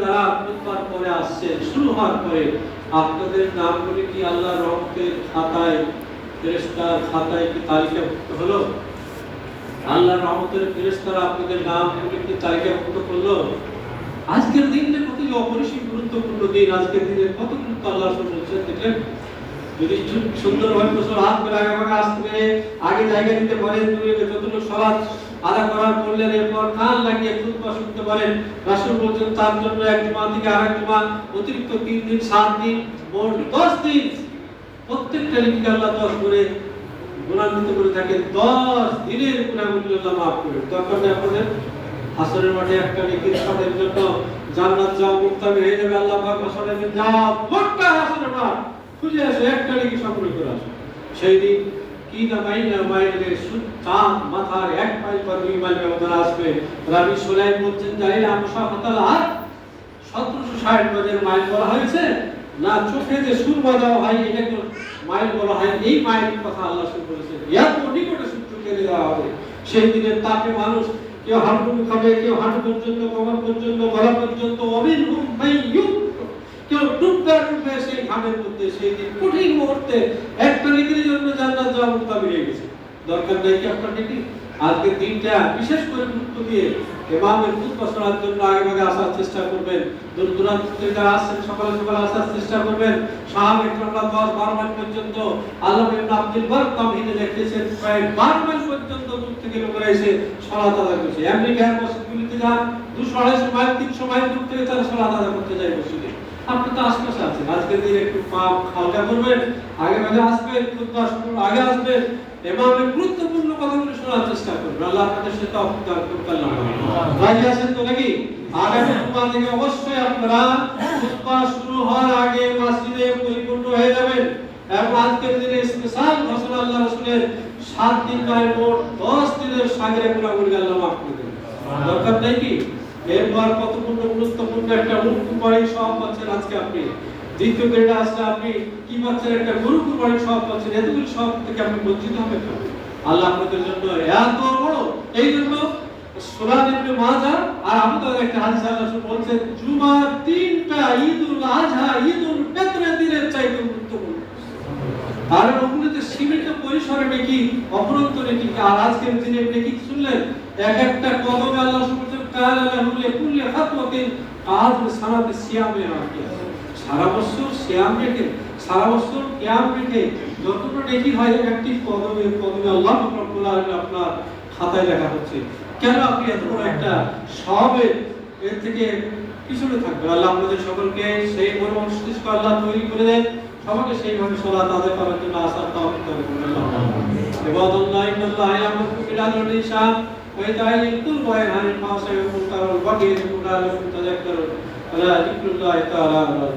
দ্বারা প্রতিবার পরে আসছে, শুরু হওয়ার পরে। আপনাদের নামগুলি কি আল্লাহ রহমতের খাতায় ফেরেস্তার খাতায় কি তালিকাভুক্ত হলো? আল্লাহ রহমতের ফেরেশতারা আপনাদের নামগুলি কি তালিকাভুক্ত করল? আজকের দিনটা কত অপরিসীম গুরুত্বপূর্ণ দিন, আজকের দিনে কত গুরুত্ব আল্লাহ বলছেন দেখলেন? যদি সুন্দরভাবে বছর হাত করে আগে জায়গা দিতে পারেন যতটুকু সলাৎ আদা করার করলেন, এরপর কান লাগিয়ে খুতবা শুনতে পারেন রাসূল বলছেন, তার জন্য এক জুমা থেকে আরেক জুমা অতিরিক্ত তিন দিন, সাত দিন, মোট দশ দিন। প্রত্যেকটা লিপিকে আল্লাহ দশ করে গুণান্বিত করে থাকে। দশ দিনের গুণাগুলি আল্লাহ মাফ করে নেই আপনাদের? হাসরের মাঠে একটা নেকির সাথের জন্য জান্নাত যাও মুক্তামি হয়ে যাবে, আল্লাহ পাক হাসরের দিন। যাও গোটা হাসরের মাঠ। খুঁজে আসো একটা করে আসো। সেই দিন কি না চাঁদ মাথার এক মাইল বা দুই মাইল ব্যবধান আসবে। রাবি সোলাই বলছেন, জানি না আর সতেরোশো ষাট মাইল বলা হয়েছে? না, চোখে যে হয় মাইল বলা হয় এই মাইল কথা আল্লাহ নিকটে সূত্র কেড়ে দেওয়া হবে। সেই দিনের তাপে মানুষ কেউ হাঁটু খাবে, কেউ হাঁটু পর্যন্ত, কমর পর্যন্ত, গলা পর্যন্ত ডুববে ডুববে সেই ঘামের মধ্যে, সেই দিন কঠিন মুহূর্তে একটা নীতির জন্য জান্নাত গেছে। দরকার কি আপনার নীতি? আজকের দিনটা বিশেষ করে গুরুত্ব দিয়ে খুতবা শোনার জন্য আগে আসার চেষ্টা করবেন। দূর দূরান্ত থেকে আসছেন সকালে সকালে আসার চেষ্টা করবেন। সাহাবে মাইল পর্যন্ত ইবনে আব্দুল বার লিখেছেন প্রায় বারো মাইল পর্যন্ত দূর থেকে করছে। আমেরিকার মসজিদগুলিতে যান, দুশো আড়াইশো মাইল, তিনশো মাইল দূর থেকে তারা করতে যায় মসজিদে। আপনি তো আশপাশে আছেন। আজকের দিনে একটু পা হালকা করবেন, আগে ভাগে আসবেন আগে আসবেন এমামের গুরুত্বপূর্ণ কথাগুলো শোনার চেষ্টা করবেন। আল্লাহ আপনাদের সাথে অপকার করবেন রাজি আছেন তো নাকি? আগামী জুমা থেকে অবশ্যই আপনারা খুতবা শুরু হওয়ার আগে মসজিদে পরিপূর্ণ হয়ে যাবেন এবং আজকের দিনে স্পেশাল ঘোষণা আল্লাহ রাসূলের সাত দিন নয়, মোট দশ দিনের সাগরে গুণাগুলি আল্লাহ মাফ করে দেবেন। দরকার নেই কি? এরপর কতপূর্ণ গুরুত্বপূর্ণ একটা উট কুরবানি সব পাচ্ছেন আজকে আপনি। দ্বিতীয় গ্রেডে আসলে আপনি, কি পাচ্ছেন একটা গরু কুরবানি সব পাচ্ছেন, এতগুলি সব থেকে আপনি বঞ্চিত হবেন না আল্লাহ আপনাদের জন্য এত বড় এই জন্য আর দাউদ একটা হাদিস আল্লাহ জুমার তিনটা ঈদুল আজহা ঈদুল ফিতরের দিনের চাইতে গুরুত্বপূর্ণ। আর সীমিত পরিসরে নাকি অপরন্ত নাকি, আর আজকের দিনে নাকি শুনলেন, এক একটা কদমে আল্লাহ কাল আল্লাহ কুল্লি খাতওয়াতিন আজ সারাতে সিয়ামে সারা বছর সিয়াম রেখে, সারা বছর কিয়াম রেখে যতটা নাকি হয় একটি কদমে কদমে আল্লাহ আপনার খাতায় লেখা হচ্ছে। কেন আপনি এত বড় একটা সবের এর থেকে পিছনে থাকবে আল্লাহ আপনাদের সকলকে সেই মন মস্তিষ্ক আল্লাহ তৈরি করে দেন। সবাইকে সেইভাবে সলাত আদায় করার জন্য আসার তৌফিক দান করুন। আল্লাহ। ইন্নাল্লাহ ইয়ামুরু বিল আদলি وإذ عن القاصر المنكر والبغي يذكركم لعلكم تذكرون ولا ذكر الله تعالى أكبر